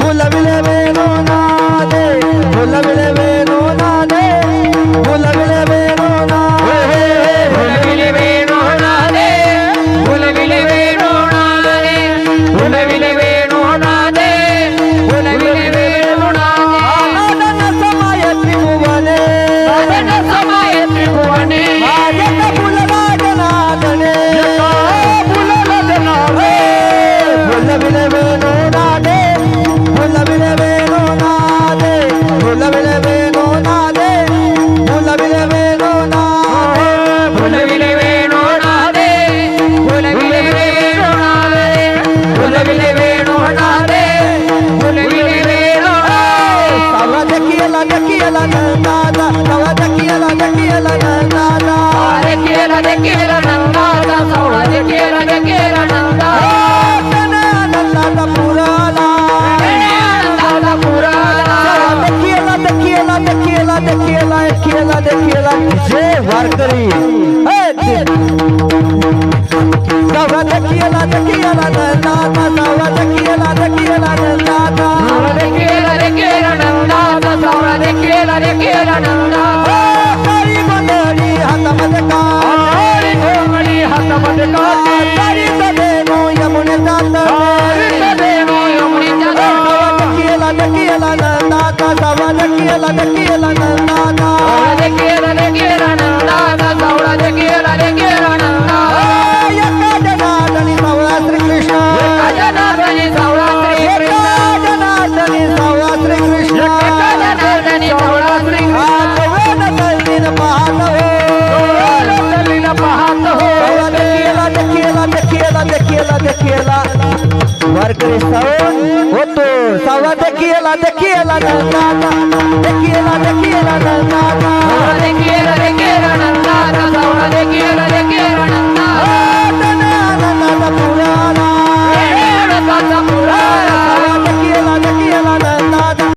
ಭುಲವಿಲವೇನೋ ನಾ खेळला दे खेळलाय खेळला दे खेळला जे वारकरी गावा ते खेळला ते खेळला दादा गावा दे खेळला ते खेळला दादा गावा ते खेळला ते खेळला दादा गावा ते खेळला ते खेळला दादा काळी मंडळी हातामध्ये का काळी मंडळी हातामध्ये का काळी मंडळी वारकरी सावण la, te quiero la, la, la, la, te quiero la, te quiero.